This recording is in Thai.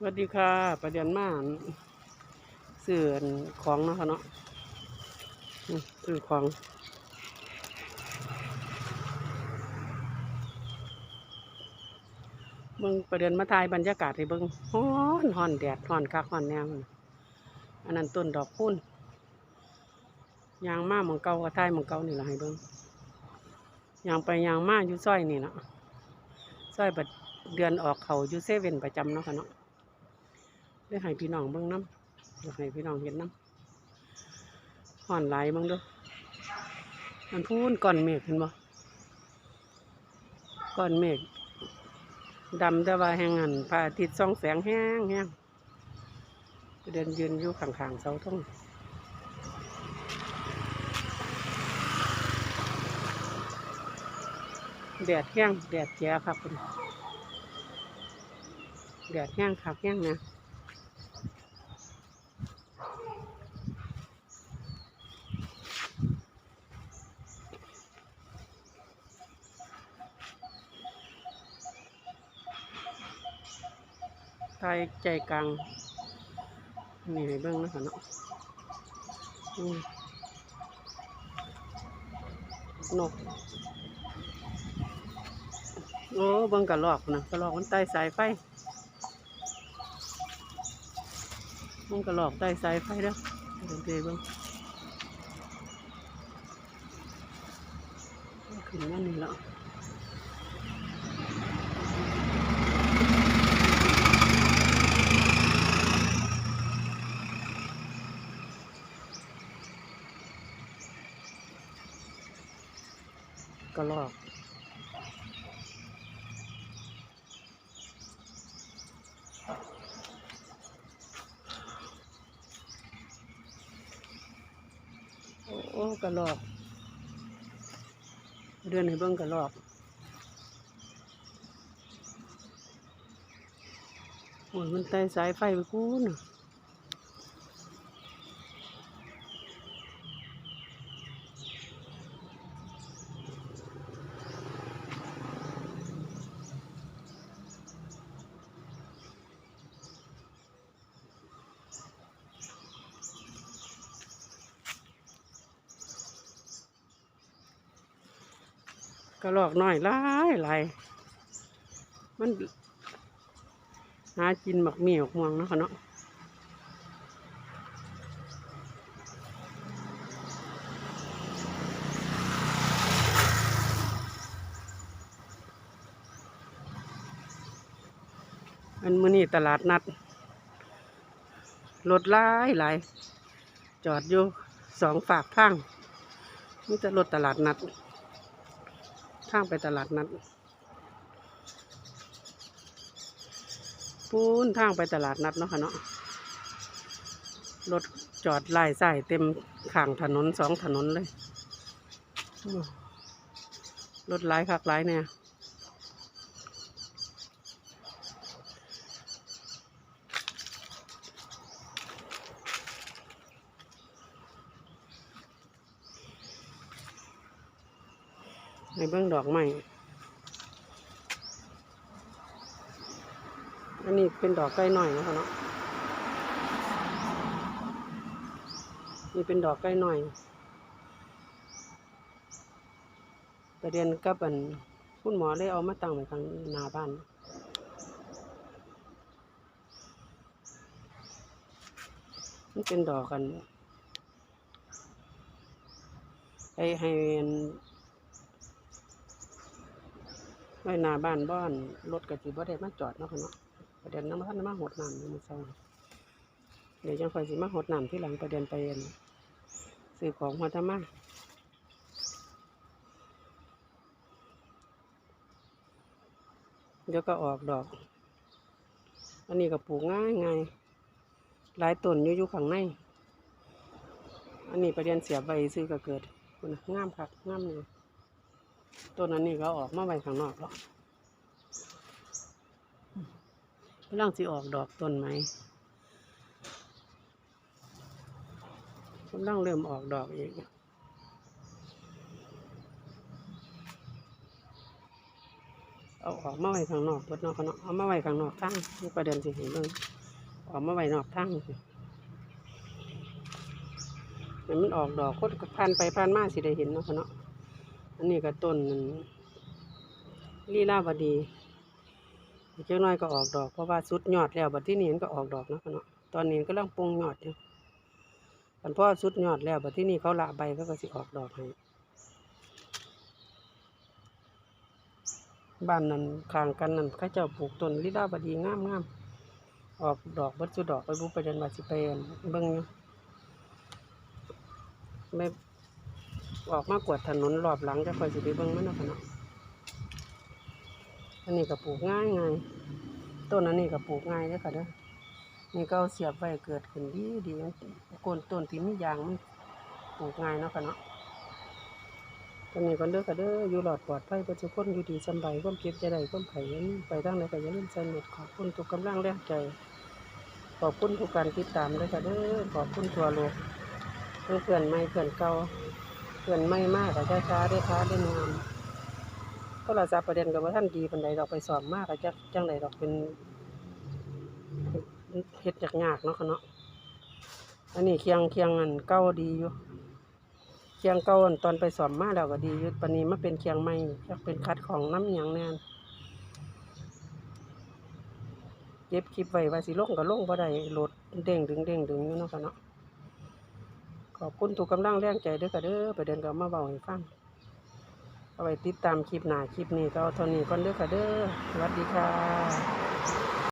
สวัสดีค่ะประเด็นมาเสื่อนของเนาะคะเนาะอืมซื้อของเบิ่งประเด็นมาถ่ายบรรยากาศให้เบิ่งฮ้อนฮ้อนแดดฮ้อนคักฮ้อนแนวอันนั้นต้นดอกพุ่นยางมาหมองเก่าก็ถ่ายหมองเก่านี่ล่ะให้เบิ่งยางไปยางมาอยู่ซอยนี่เนาะซอยบัดเดือนออกเขาอยู่เซเว่นประจำเนาะค่ะเนาะ ได้ให้พี่น้องเบิ่งน้ำอยากให้พี่น้องเห็นน้ำห่อนไหลบิ่งด้วยมันพูนก้อนเมฆเห็นบ่ก้อนเมฆดำแต่ว่าแห้งหันพระอาทิตย์ส่องแสงแห้งแห้งเดินยืนอยู่ข้างๆเสาธงแดดแห้งแดดแย่ครับคุณแดดแห้งคักแห้งนะ ไทยใจกลางนี่ให้เบิ่งนะคะเนาะนกโอ้เบิ่งกระลอกนะกระลอกมันใต้สายไฟเบิ่งกระลอกใต้สายไฟเด้อเบิ่งเด้เบิ่งขึ้นมานี่แล้ว กระลอกโอ้กระลอก เดือนให้เบิ่งกระลอกโอ้ยมันไต่สายไฟไปกูน่ กระลอกน้อยหลายหลายมันหากินหมักเมี่ยวม่วงเนาะค่ะเนาะอันมื้อนี้ตลาดนัดรถหลายหลายจอดอยู่สองฝากทางนี่จะรถตลาดนัด ทางไปตลาดนัดปูนทางไปตลาดนัดเนาะค่ะเนาะรถจอดไล่ใส่เต็มข้างถนนสองถนนเลยรถไลายคักไลายเนี่ย ในเบื้องดอกไม้อันนี้เป็นดอกใกล้หน่อยนะคะเนาะนี่เป็นดอกใกล้หน่อยประเด็นกับอันคุณหมอเลยเอามาตั้งไว้ทางหน้าบ้านมันเป็นดอกกันให้ให้อัน ไว้หน้าบ้านบ้านรถกระจิบ่ได้มาจอดเนาะค่ะเนาะประเด็นน้ำท่านมาหดน้ำนี่มันเศร้าเดี๋ยวจังคอยสิมาหดน้ำที่หลังประเด็นไปอันซื้อของมาทำมาเดี๋ยวก็ออกดอก อันนี้ก็ปลูกง่ายง่ายหลายต้นอยู่อยู่ข้างใน อันนี้ประเด็นเสียใบซื้อก็เกิดคุณงามครับงามเลย ต้นอันนี้ก็ออกมาไว้ข้างนอกแล้วกำลังสิออกดอกต้นไหมกำลังเริ่มออกดอกอีกเอาออกมาไว้ข้างนอกเบิดนาะค่ะเนาะเอามาไว้ข้างนอกทางนี่ประเด็นสิเห็นเบิ่งออกมาไว้นอกทางสิมันออกดอกคนก็ผ่านไปผ่านมาสิได้เห็นเนาะค่ะเนาะ อันนี้ก็ต้นลีลาวดีอีกเจ้าน้อยก็ออกดอก เพราะว่าสุดยอดแล้วบัดที่นี่มันก็ออกดอกนะเนาะตอนนี้ก็ลังปรุงยอดอยู่กันพอสุดยอดแล้วบัดที่นี่เขาละใบเขาก็สิออกดอกให้บ้านนั้นข้างกันนั่นเขาเจ้าปลูกต้นลิดาบดีงามงามออกดอกบิดสุดดอกไปบุไปเดินว่าสิไปอั่นเบิ่งอยู่ไม่ ออกมากวดถนนรอบหลังจะคอยสิไปเบิ่งมันเนาะค่ะเนาะอันนี้ก็ปลูกง่ายง่ายต้นอันนี้ก็ปลูกง่ายเด้อค่ะเด้อนี่ก็เสียบไว้เกิดขึ้นดีดีโคนต้นที่มียางมันปลูกง่ายเนาะค่ะเนาะตอนนี้ก็เด้อค่ะเด้ออยู่หลอดปลอดภัยประจุคนอยู่ดีสบายความเก็บจะได้ความไข่ยันไปทางไหนก็อย่าลืมใส่เน็ตขอบคุณทุกกำลังแรงใจ ขอบคุณทุกการติดตามเลยค่ะเด้อขอบคุณทั่วโลกเพื่อนใหม่เพื่อนเก่า เพื่อนใหม่มากก็ช้าช้าๆได้ค้าได้งามโทรศัพท์ประเด็นกับว่าท่านดีปันใดดอกไปสอบมากก็จักจังใดดอกเป็นเฮ็ดจากยากเนาะคะเนาะอันนี้เคียงเคียงอันเก่าดีอยู่เคียงเก่าอันตอนไปสอบมาแล้วก็ดีอยู่ปนี้มาเป็นเคียงใหม่อยากเป็นคัดของน้ำหยังแน่นเก็บคลิปไว้ว่าสิลงก็ลงบ่ได้โหลดเด้งดึงเด้งดึงอยู่เนาะคะเนาะ ขอบคุณทุกกำลังแรงใจเด้อค่ะเด้อไปเดินกับมาเบาให้ฟังเอาไว้ติดตามคลิปหน้าคลิปนี้ก็เอาเท่านี้ก่อนเด้อค่ะเด้อสวัสดีค่ะ